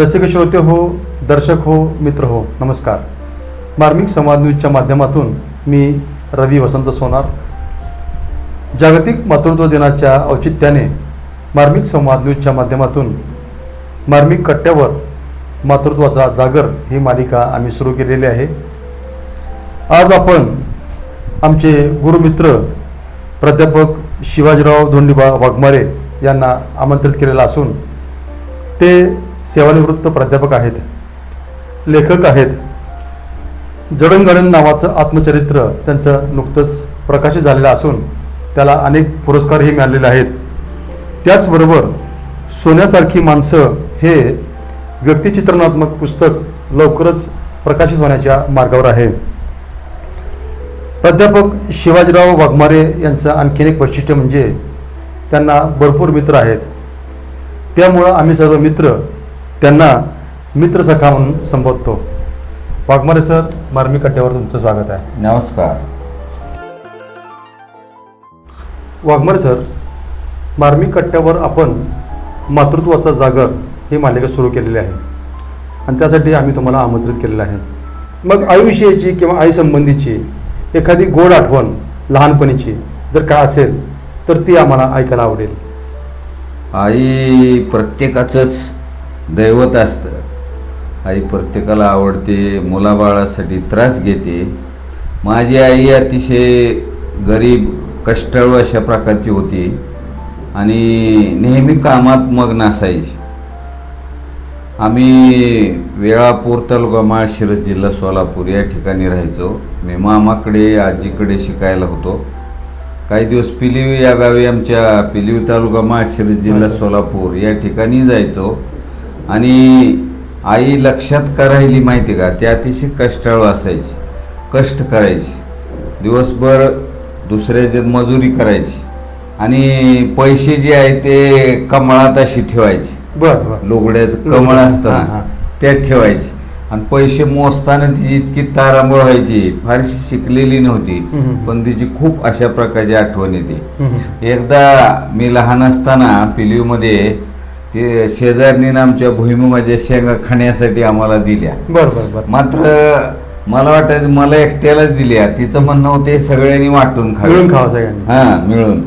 रसिक श्रोते हो दर्शक हो मित्र हो नमस्कार. मार्मिक संवाद न्यूजच्या माध्यमातून मी रवी वसंत सोनार. जागतिक मातृत्व दिनाच्या औचित्याने मार्मिक संवाद न्यूजच्या माध्यमातून मार्मिक कट्ट्यावर मातृत्वाचा जागर ही मालिका आम्ही सुरू केलेली आहे. आज आपण आमचे गुरुमित्र प्राध्यापक शिवाजीराव धोंडीबा वाघमारे यांना आमंत्रित केलेलं असून ते सेवानिवृत्त प्राध्यापक आहेत लेखक आहेत. जडणगडण नावाचं आत्मचरित्र त्यांचं नुकतंच प्रकाशित झालेलं असून त्याला अनेक पुरस्कारही मिळालेले आहेत. त्याचबरोबर सोन्यासारखी माणसं हे व्यक्तिचित्रणात्मक पुस्तक लवकरच प्रकाशित होण्याच्या मार्गावर आहे. प्राध्यापक शिवाजीराव वाघमारे यांचं आणखीन एक वैशिष्ट्य म्हणजे त्यांना भरपूर मित्र आहेत. त्यामुळं आम्ही सर्व मित्र त्यांना मित्रसखा म्हणून संबोधतो. वाघमारे सर मार्मिक कट्ट्यावर तुमचं स्वागत आहे. नमस्कार. वाघमारे सर मार्मिक कट्ट्यावर आपण मातृत्वाचा जागर ही मालिका सुरू केलेली आहे. आणि त्यासाठी आम्ही तुम्हाला आमंत्रित केलेलं आहे. मग आईविषयीची किंवा आई संबंधीची एखादी गोड आठवण लहानपणीची जर काय असेल तर ती आम्हाला ऐकायला आवडेल. आई प्रत्येकाचंच दैवत असतं. आई प्रत्येकाला आवडते मुलाबाळासाठी त्रास घेते. माझी आई अतिशय गरीब कष्टाळू अशा प्रकारची होती आणि नेहमी कामात मग्न असायची. आम्ही वेळापूर तालुका माळशिरस जिल्हा सोलापूर या ठिकाणी राहायचो. मी मामाकडे आजीकडे शिकायला होतो. काही दिवस पिलिव या गावी आमच्या पिलिव तालुका माळशिरस जिल्हा सोलापूर या ठिकाणी जायचो. आणि आई लक्षात का राहिली माहिती का? ती अतिशय कष्टाळू असायची. कष्ट करायची. दिवसभर दुसऱ्याच्यात मजुरी करायची. आणि पैसे जे आहे ते कमळात अशी ठेवायची. लोगड्याचं कमळ असतं त्यात ठेवायची. आणि पैसे मोजताना तिची इतकी तारांबळ व्हायची. फारशी शिकलेली नव्हती. पण तिची खूप अशा प्रकारची आठवण येते. एकदा मी लहान असताना पिलीवमध्ये ते शेजारणीनं आमच्या भुईमुगाच्या शेंगा खाण्यासाठी आम्हाला दिल्या. बरं बरं बरं. मात्र मला वाटायचं मला एकट्यालाच दिल्या तिचं म्हणणं होते सगळ्यांनी वाटून खावी. मिळून खावा सगळ्यांनी. हा मिळून.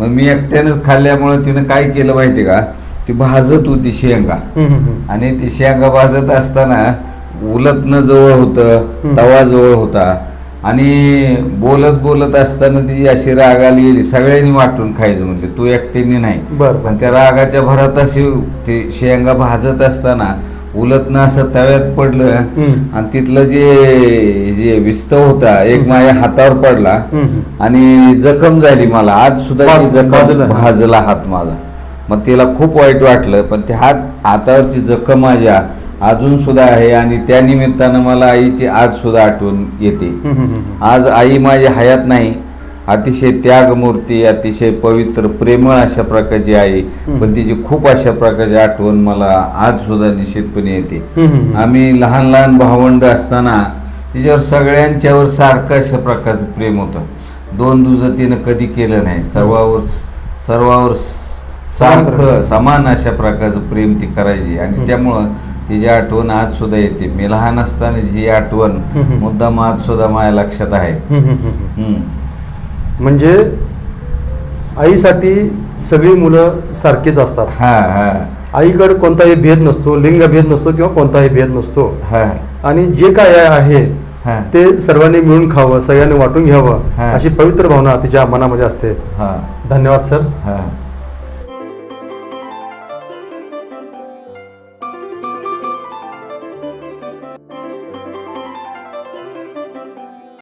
मग मी एकट्यानेच खाल्ल्यामुळे तिनं काय केलं माहिती का? ती भाजत होती शेंगा. हम्म, हम्म, हम्म. आणि ती शेंगा भाजत असताना उलटणं जवळ होतं. तवा जवळ होता. आणि बोलत बोलत असताना ती अशी रागाली गेली सगळ्यांनी वाटून खायचं म्हणले तू एकट्याने नाही. आणि त्या रागाच्या भरात अशी ते शेंगा भाजत असताना उलटणं असं तव्यात पडलं. आणि तिथलं जे जे विस्तव होता एक माझ्या हातावर पडला. आणि जखम झाली मला आज सुद्धा. जखम भाजला हात माझा मग तिला खूप वाईट वाटलं पण ते हात हातावरची जखम माझ्या अजून सुद्धा आहे आणि त्या निमित्तानं मला आईची आज सुद्धा आठवण येते. आज आई माझी हयात नाही अतिशय त्यागमूर्ती अतिशय पवित्र प्रेमळ अशा प्रकारची आई. पण तिची खूप अशा प्रकारची आठवण मला आज सुद्धा निश्चितपणे येते. आम्ही लहान लहान भावंड असताना तिच्यावर सगळ्यांच्यावर सारखं अशा प्रकारचं प्रेम होतं दोन दुजं तिनं कधी केलं नाही सर्वावर सर्वावर सारखं समान अशा प्रकारचं प्रेम ती करायची आणि. त्यामुळं तिची आठवण आज सुद्धा येते. मी लहान असताना जी आठवण. मुद्दाम आज सुद्धा माझ्या लक्षात आहे. म्हणजे आईसाठी सगळी मुलं सारखीच असतात. हा हा. आईकडे कोणताही भेद नसतो लिंग भेद नसतो किंवा कोणताही भेद नसतो. हा. आणि जे काय आहे ते सर्वांनी मिळून खावं सगळ्यांनी वाटून घ्यावं. अशी पवित्र भावना तिच्या मनामध्ये असते. हा. धन्यवाद सर. हा.